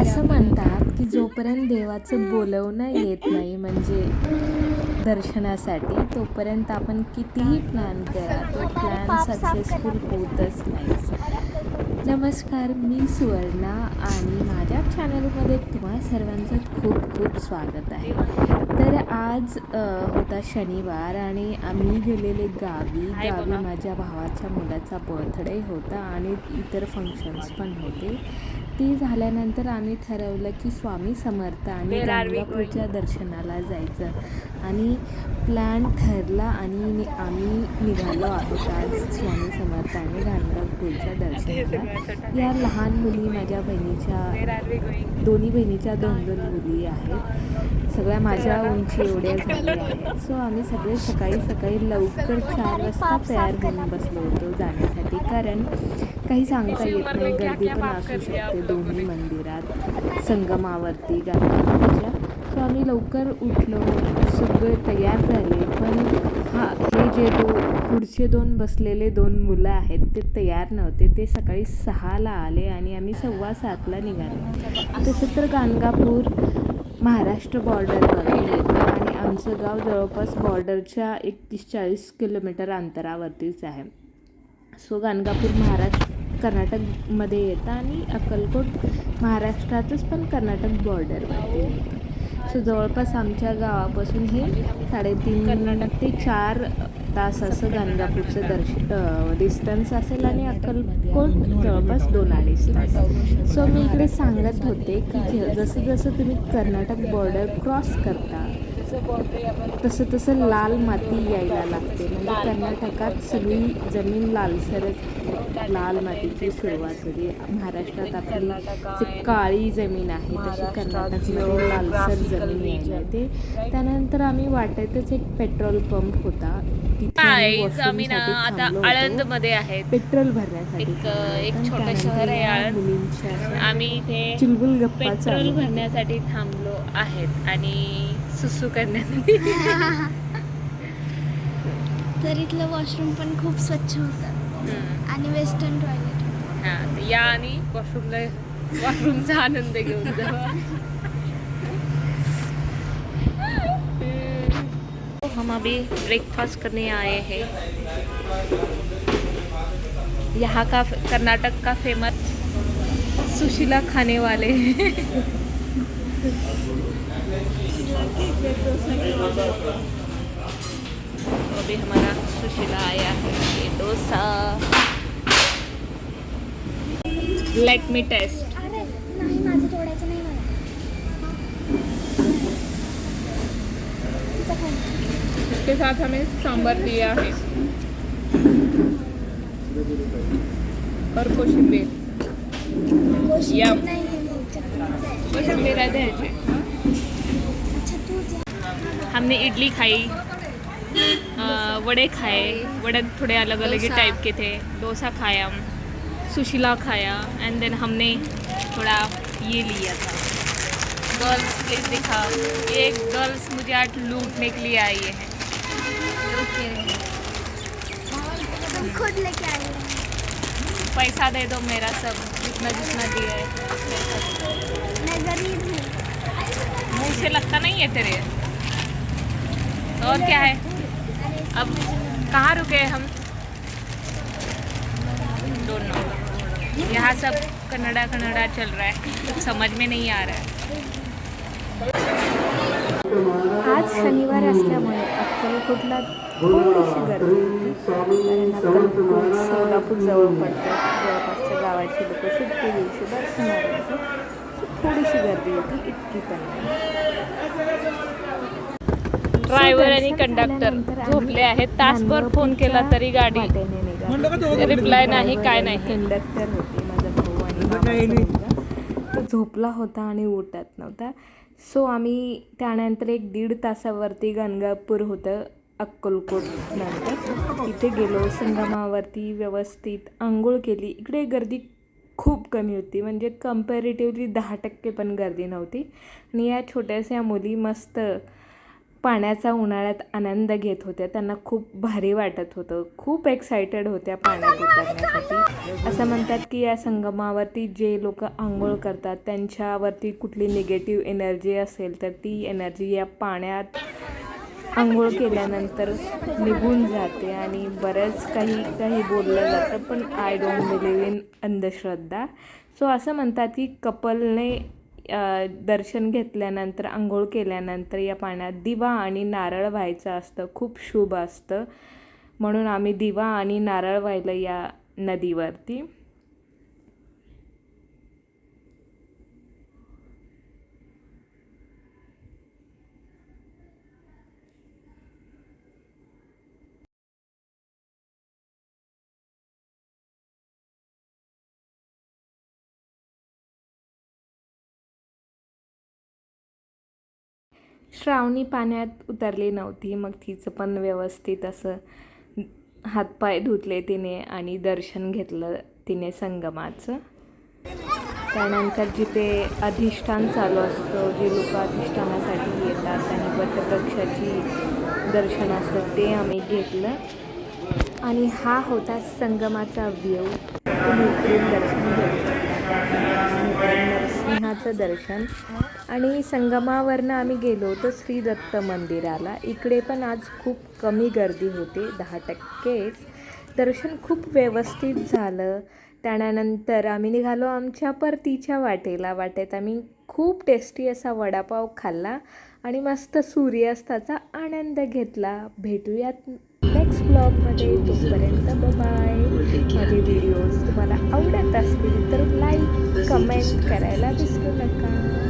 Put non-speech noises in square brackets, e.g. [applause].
असं म्हणतात की जोपर्यंत देवाचं बोलवणं येत नाही म्हणजे दर्शनासाठी तोपर्यंत आपण कितीही प्लॅन करा तो प्लॅन सक्सेसफुल होतच नाही. नमस्कार मी सुवर्णा आणि माझ्या चॅनलमध्ये तुम्हा सर्वांचं खूप खूप स्वागत आहे. तर आज होता शनिवार आणि आम्ही गेलेले गावी. गावी माझ्या भावाच्या मुलाचा बर्थडे होता आणि इतर फंक्शन्स पण होते. ती झाल्यानंतर आम्ही ठरवलं की स्वामी समर्थ आणि गाणगापूरच्या दर्शनाला जायचं. आणि प्लॅन ठरला आणि आम्ही निघालो आहोत आज स्वामी समर्थ आणि गाणगापूरच्या दर्शनाला. या लहान मुली माझ्या बहिणीच्या दोन्ही बहिणीच्या दोन दोन मुली आहेत. सगळ्या माझ्या उंची एवढ्या झाल्या आहेत. सो आम्ही सगळे सकाळी सकाळी लवकर चार वाजता तयार होऊन बसलो होतो जाण्यासाठी. कारण काही सांगता येत नाही गर्दी पण असू शकते दोन्ही मंदिरात संगमावरती गाणगापूरच्या सो आम्ही लवकर उठलो सगळे तयार झाले पण हां हे जे दो पुढचे दोन बसलेले दोन मुलं आहेत ते तयार नव्हते. ते सकाळी सहाला आले आणि आम्ही सव्वा सातला निघालो. तसं तर गाणगापूर महाराष्ट्र बॉर्डरवर येतं आणि आमचं गाव जवळपास बॉर्डरच्या एकतीस चाळीस किलोमीटर अंतरावरतीच आहे. सो गाणगापूर महाराष्ट्र कर्नाटकमध्ये येतं आणि अक्कलकोट महाराष्ट्रातच पण कर्नाटक बॉर्डरवरती येतं सो जवळपास आमच्या गावापासून हे साडेतीन कर्नाटक ते चार तास असं गाणगापूरचं दर्श डिस्टन्स असेल आणि अक्कलकोट जवळपास दोन अडीच तास. सो मी इकडे सांगत होते की जसं जसं तुम्ही कर्नाटक बॉर्डर क्रॉस करता तसं तसं लाल माती यायला लागते म्हणजे कर्नाटकात सगळी जमीन लालसरच आहे. लाल मातीची सुरुवात होती महाराष्ट्रात आपली जी काळी जमीन आहे तशी कर्नाटकमध्ये लालसर जमीन यायला येते त्यानंतर आम्ही वाटेतच एक पेट्रोल पंप होता तिथे आम्ही ना आता आळंद. मध्ये आहेत पेट्रोल भरण्यासाठी एक. छोटं शहर आहे आळंद. आम्ही इथे चुलबुल गप्पा पेट्रोल. भरण्यासाठी थांबलो आहेत आणि सुसू करण्यासाठी. [laughs] तर इथलं वॉशरूम पण खूप स्वच्छ होतं. आणि वेस्टर्न टॉयलेट हा, या आणि वॉशरूमला वॉशरूमचा आनंद घेऊन तो [laughs] हम अभी ब्रेकफास्ट करने आए हैं. यहाँ का कर्नाटक का फेमस सुशीला खाने वाले अभी हमारा सुशीला आया है ये डोसा। Let me taste. इसके साथ हमें सांबर दिया है। और कोशिंबीर। कोशिंबीर तू जा. हमने इडली खाई वड़े खाए। वड़े थोड़े अलग अलग ही टाइप के थे। डोसा खाया हम सुशीला खाया एंड देन हमने थोड़ा ये लिया था। गर्ल्स प्लीज़ दिखा ये गर्ल्स मुझे आज लूटने के लिए आई है। खुद लेके हो. पैसा दे दो मेरा सब जितना जितना दिया है। हूँ लगता नहीं है तेरे। और क्या है? अब कहाँ रुके हम? दोनों यहाँ सब कन्नड़ा कन्नड़ा चल रहा है। समझ में नहीं आ रहा है। आज शनिवार अक्कलकोटला थोडीशी गर्दी होती. कारण अक्कलकोट, सोलापूर पडतं. सुट्टी दिवशी दर्शनाला थोडीशी गर्दी होती इतकी पण नाही. ड्रायव्हर आणि कंडक्टर झोपले आहेत. तासभर फोन केला तरी गाडी. रिप्लाय नाही काय नाही. कंडक्टर होते माझा भाऊ आणि. तो झोपला होता आणि उठत नव्हता. सो आम्ही त्यानंतर एक दीड तासावरती गणगापूर होतं अक्कलकोट नंतर. तिथे गेलो संगमावरती व्यवस्थित आंघोळ केली. इकडे गर्दी खूप कमी होती. म्हणजे कम्पॅरेटिव्हली दहा टक्के पण गर्दी नव्हती. आणि या छोट्याशा मुली मस्त पाण्याचा उन्हाळ्यात आनंद घेत होत्या. त्यांना खूप भारी वाटत होतं. खूप एक्सायटेड होत्या पाण्यात उतरण्यासाठी. असं म्हणतात की या संगमावरती जे लोक आंघोळ करतात त्यांच्यावरती कुठली निगेटिव्ह एनर्जी असेल तर ती एनर्जी या पाण्यात आंघोळ केल्यानंतर निघून जाते आणि बरंच काही काही बोललं जातं पण आय डोंट बिलीव इन अंधश्रद्धा. सो असं म्हणतात की कपलने दर्शन घेतल्यानंतर आंघोळ केल्यानंतर या पाण्यात दिवा आणि नारळ व्हायचं असतं खूप शुभ असतं. म्हणून आम्ही दिवा आणि नारळ व्हायला या नदीवरती. श्रावणी पाण्यात उतरली नव्हती. मग तिचं पण व्यवस्थित असं हातपाय धुतले तिने आणि दर्शन घेतलं तिने संगमाचं. त्यानंतर जिथे अधिष्ठान चालू असतं जे लोक अधिष्ठानासाठी येतात आणि वटवृक्षाची दर्शन असतं ते आम्ही घेतलं. आणि हा होता संगमाचा व्ह्यू तुम्ही दर्शन नरसिंहाचं दर्शन. आणि संगमावरनं आम्ही गेलो होतो श्री दत्त मंदिराला. इकडे पण आज खूप कमी गर्दी होती दहा टक्केच. दर्शन खूप व्यवस्थित झालं. त्यानंतर आम्ही निघालो आमच्या परतीच्या वाटेला. वाटेत आम्ही खूप टेस्टी असा वडापाव खाल्ला आणि मस्त सूर्यास्ताचा आनंद घेतला. भेटूयात नेक्स्ट ब्लॉगमध्ये तोपर्यंत बाय माझे व्हिडिओज तुम्हाला आवडत असतील तर लाईक कमेंट करायला विसरू नका.